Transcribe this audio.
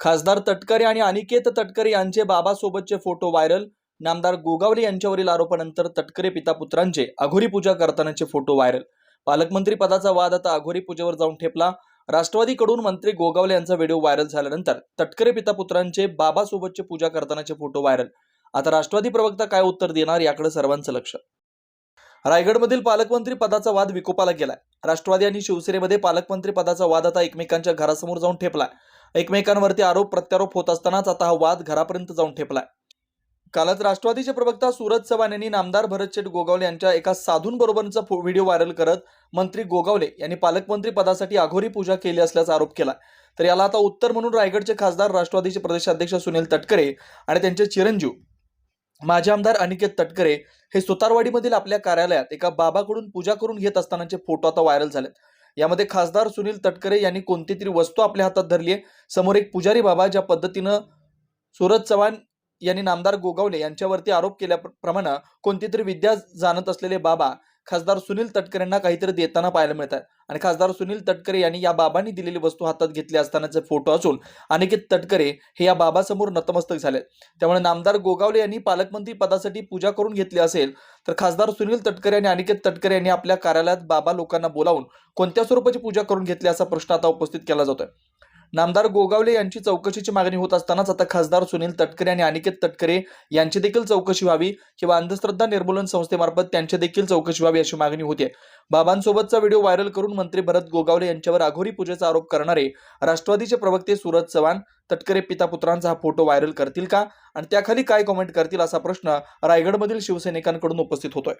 खासदार तटकरे आणि अनिकेत तटकरे यांचे बाबासोबतचे फोटो व्हायरल. नामदार गोगावले यांच्यावरील आरोपानंतर तटकरे पिता पुत्रांचे अघोरी पूजा करतानाचे फोटो व्हायरल. पालकमंत्री पदाचा वाद आता अघोरी पूजेवर जाऊन ठेपला. राष्ट्रवादीकडून मंत्री गोगावले यांचा व्हिडिओ व्हायरल झाल्यानंतर तटकरे पिता पुत्रांचे बाबासोबतचे पूजा करतानाचे फोटो व्हायरल. आता राष्ट्रवादी प्रवक्ता काय उत्तर देणार याकडे सर्वांचं लक्ष. रायगडमधील पालकमंत्री पदाचा वाद विकोपाला गेलाय. राष्ट्रवादी आणि शिवसेनेमध्ये पालकमंत्री पदाचा वाद आता एकमेकांच्या घरासमोर जाऊन ठेपलाय. एकमेकांवरती आरोप प्रत्यारोप होत असतानाच आता हा वाद घरापर्यंत जाऊन ठेपलाय. कालच राष्ट्रवादीचे प्रवक्ता सूरज चव्हाण यांनी नामदार भरतशेठ गोगावले यांच्या एका साधूंबरोबरचा व्हिडिओ व्हायरल करत मंत्री गोगावले यांनी पालकमंत्री पदासाठी आघोरी पूजा केली असल्याचा आरोप केला. तर याला आता उत्तर म्हणून रायगडचे खासदार राष्ट्रवादीचे प्रदेशाध्यक्ष सुनील तटकरे आणि त्यांचे चिरंजीव माजी आमदार अनिकेत तटकरे हे सुतारवाडीमधील आपल्या कार्यालयात एका बाबाकडून पूजा करून घेत असतानाचे फोटो आता व्हायरल झालेत. यामध्ये खासदार सुनील तटकरे यांनी कोणती तरी वस्तू आपल्या हातात धरली आहे? समोर एक पुजारी बाबा ज्या पद्धतीनं सूरज चव्हाण यांनी नामदार गोगावले यांच्यावरती आरोप केल्याप्रमाणे कोणती तरी विद्या जाणत असलेले बाबा खासदार सुनील तटकरे यांना काहीतरी देताना पाहायला मिळतात. आणि खासदार सुनील तटकरे यांनी या बाबांनी दिलेली वस्तू हातात घेतली असतानाचे फोटो असून अनिकेत तटकरे हे या बाबासमोर नतमस्तक झाले त्यामुळे नामदार गोगावले यांनी पालकमंत्री पदासाठी पूजा करून घेतली असेल तर खासदार सुनील तटकरे आणि अनिकेत तटकरे यांनी आपल्या कार्यालयात बाबा लोकांना बोलावून कोणत्या स्वरूपाची पूजा करून घेतली असा प्रश्न आता उपस्थित केला जातोय. नामदार गोगावले यांची चौकशीची मागणी होत असतानाच आता खासदार सुनील तटकरे आणि अनिकेत तटकरे यांची देखील चौकशी व्हावी किंवा अंधश्रद्धा निर्मूलन संस्थेमार्फत त्यांची देखील चौकशी व्हावी अशी मागणी होते. बाबांसोबतचा व्हिडिओ व्हायरल करून मंत्री भरत गोगावले यांच्यावर आघोरी पूजेचा आरोप करणारे राष्ट्रवादीचे प्रवक्ते सूरज चव्हाण तटकरे पिता पुत्रांचा हा फोटो व्हायरल करतील का? आणि त्याखाली काय कमेंट करतील असा प्रश्न रायगडमधील शिवसैनिकांकडून उपस्थित होतोय.